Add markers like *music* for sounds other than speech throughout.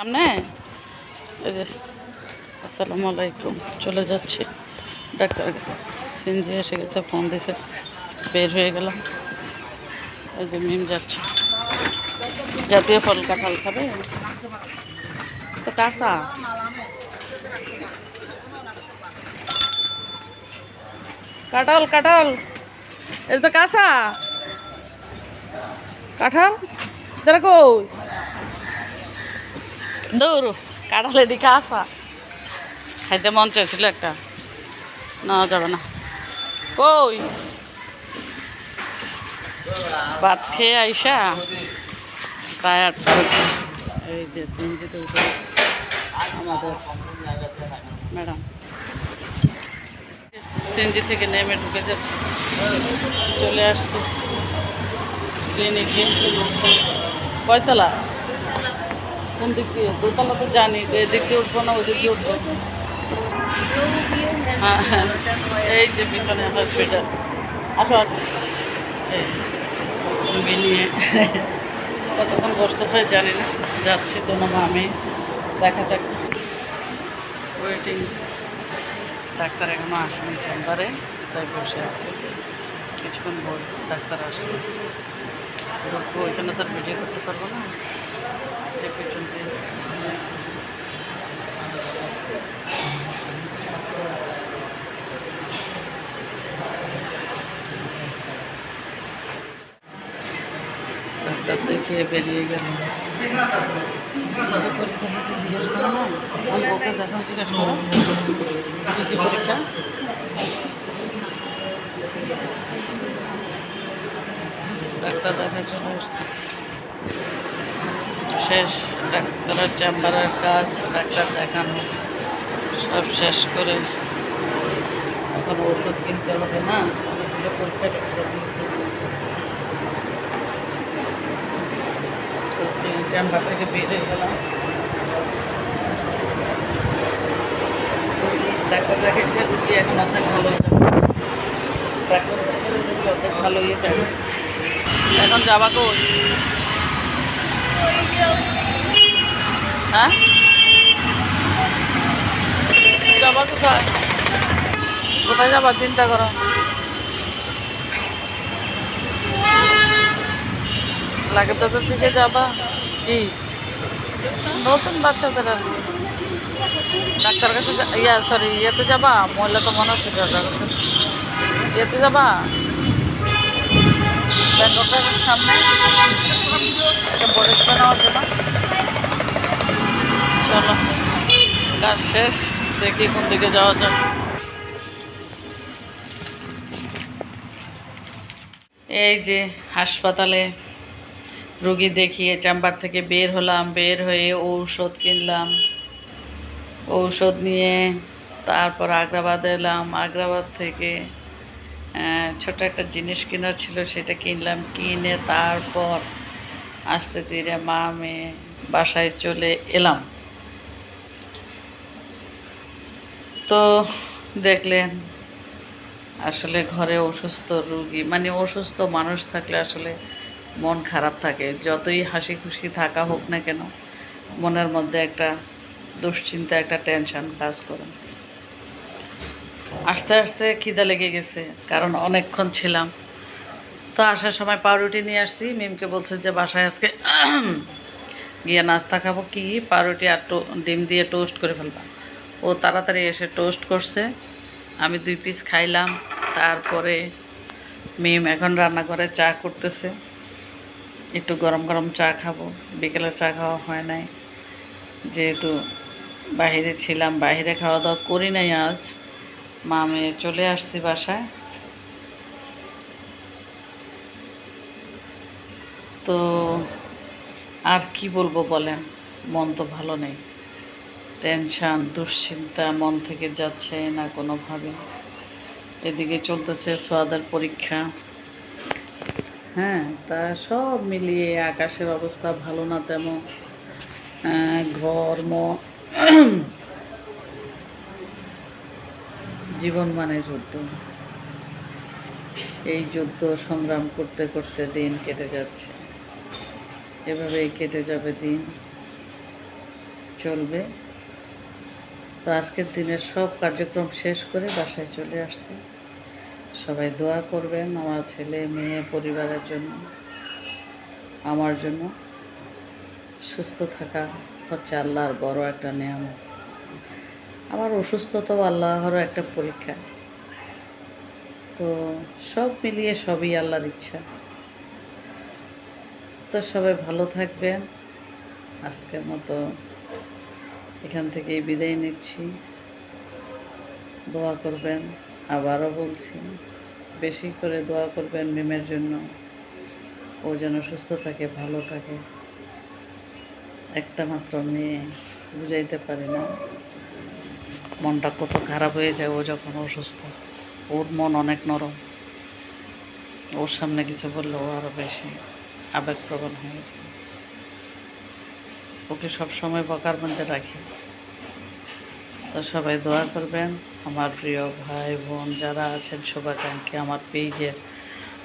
সামনে? আসসালামু আলাইকুম, চলে যাচ্ছি। ডাক্তার সিনজি এসে গেছে, ফোন দিছে, বের হয়ে গেলাম। এই যে মিম যাচ্ছে। জাতীয় ফল কাঁঠাল খাবে? তো কাঁচা? কাঁঠাল কাঁঠাল। এটা তো কাঁচা। কাঁঠাল? তারা কই? দৌড় কাঁঠালের দিকে আসা। খাইতে মন চাইছিল একটা। না, যাবে না। কই? ভাত খেয়ে আইসা? টায়ার্ড এই যে সিনজিতে উঠে আমাদের ম্যাডাম। সিনজি থেকে নেমে ঢুকে যাচ্ছে। চলে আসছে। ক্লিনিকে। কয়তলা? কোন দিক দিয়ে? দোতলা তো জানি, তো এদিক দিয়ে উঠবো না, ওদিক দিয়ে উঠবো? হ্যাঁ হ্যাঁ। এই যে পিছনে হসপিটাল আসো রুগী নিয়ে। কতক্ষণ বসতে হয় জানি না। যাচ্ছি তো না আমি। দেখা যাক। ওয়েটিং ডাক্তার এখনও আসেনি চেম্বারে, তাই বসে আছে। কিছুক্ষণ বল ডাক্তার আসবে ওইখানে তো আর ভিডিও করতে পারব না। ডাক্তার দেখিয়ে বেরিয়ে গেল। পরীক্ষা জিজ্ঞেস করো না আমি ওকে দেখো জিজ্ঞেস পরীক্ষা? ডাক্তার দেখা চলে আসছে শেষ, ডাক্তারের চেম্বারের কাজ, ডাক্তার দেখানো, সব শেষ করে এখন ওষুধ কিনতে হবে না অনেকগুলো পরীক্ষা টরীক্ষা দিয়েছে চেম্বার থেকে বেরিয়ে গেলাম। ডাক্তার দেখাচ্ছে রুগী এখন অর্ধেক ভালো হয়ে যাবে। ডাক্তার অর্ধেক ভালো হয়ে যাবে। এখন যাবা কই? হ্যাঁ যাবা কোথায়? কোথায় যাবা? চিন্তা করো। লাগে তোদের দিকে যাবা। কি? নতুন বাচ্চাদের আর ডাক্তার কাছে ইয়া সরি ইয়েতে যাবা? মহিলা তো মনে হচ্ছে ডাক্তার ইয়েতে যাবা? ব্যাংককের সামনে? একটা বড় নেওয়ার জন্য। চলো। কাজ শেষ, দেখি কোন দিকে যাওয়া যায় এই যে হাসপাতালে রুগী দেখিয়ে চেম্বার থেকে বের হলাম, বের হয়ে ঔষধ কিনলাম। ঔষধ নিয়ে তারপর আগ্রাবাদ এলাম। আগ্রাবাদ থেকে ছোট একটা জিনিস কেনার ছিল, সেটা কিনলাম। কিনে তারপর আস্তে ধীরে মা মেয়ে বাসায় চলে এলাম। তো দেখলেন, আসলে ঘরে অসুস্থ রুগী মানে অসুস্থ মানুষ থাকলে আসলে মন খারাপ থাকে। যতই হাসি খুশি থাকা হোক না কেন, মনের মধ্যে একটা দুশ্চিন্তা, একটা টেনশন কাজ করে। আস্তে আস্তে খিদা লেগে গেছে, কারণ অনেকক্ষণ ছিলাম। তো আসার সময় পাউরুটি নিয়ে আসছি। মিমকে বলছে যে, বাসায় আজকে *clears throat* গিয়ে নাস্তা খাব কি? পাউরুটি আর ডিম দিয়ে টোস্ট করে ফেলবা। ও তাড়াতাড়ি এসে টোস্ট করছে। আমি দুই পিস খাইলাম, তারপরে মেম এখন রান্না করে চা করতেছে। একটু গরম গরম চা খাব। বিকেলে চা খাওয়া হয় নাই। যেহেতু বাইরে ছিলাম, বাইরে খাওয়া দাওয়া করি নাই আজ। মা মেয়ে চলে আসছি বাসায়। তো আর কি বলব বলেন? মন তো ভালো নেই। টেনশান, দুশ্চিন্তা মন থেকে যাচ্ছে না কোনোভাবে। এদিকে চলতেছে সোয়াদের পরীক্ষা। হ্যাঁ তা সব মিলিয়ে আকাশের অবস্থা ভালো না তেমন। ঘর জীবন মানে যুদ্ধ। এই যুদ্ধ সংগ্রাম করতে করতে দিন কেটে যাচ্ছে। এভাবেই কেটে যাবে দিন। চলবে। তো আজকের দিনের সব কার্যক্রম শেষ করে বাসায় চলে আসছি। সবাই দোয়া করবেন আমার ছেলে, মেয়ে, পরিবারের জন্য, আমার জন্য। সুস্থ থাকা হচ্ছে আল্লাহর বড় একটা নিয়ামত। আমার অসুস্থতাও আল্লাহরও একটা পরীক্ষা। তো সব মিলিয়ে সবই আল্লাহর ইচ্ছা। তো সবাই ভালো থাকবেন। আজকের মতো এখান থেকেই বিদায় নিচ্ছি। দোয়া করবেন, আবারও বলছি, বেশি করে দোয়া করবেন মিমের জন্য। ও যেন সুস্থ থাকে, ভালো থাকে। একটা মাত্র মেয়ে, বুঝাইতে পারি না। মনটা কত খারাপ হয়ে যায় ও যখন অসুস্থ। ওর মন অনেক নরম। ওর সামনে কিছু বললে ও আরও বেশি আবেগপ্রবণ হয়ে যায়। ওকে সবসময় বকার মধ্যে রাখি। তো সবাই দোয়া করবেন। আমার প্রিয় ভাই, বোন যারা আছেন, শুভাকাঙ্ক্ষী, আমার পেজের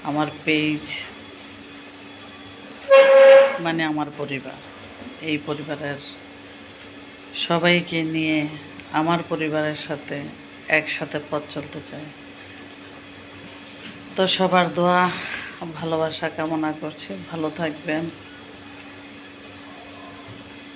আমার পেজ মানে আমার পরিবার, এই পরিবারের সবাইকে নিয়ে আমার পরিবারের সাথে একসাথে পথ চলতে চাই। তো সবার দোয়া, ভালোবাসা কামনা করছি। ভালো থাকবেন।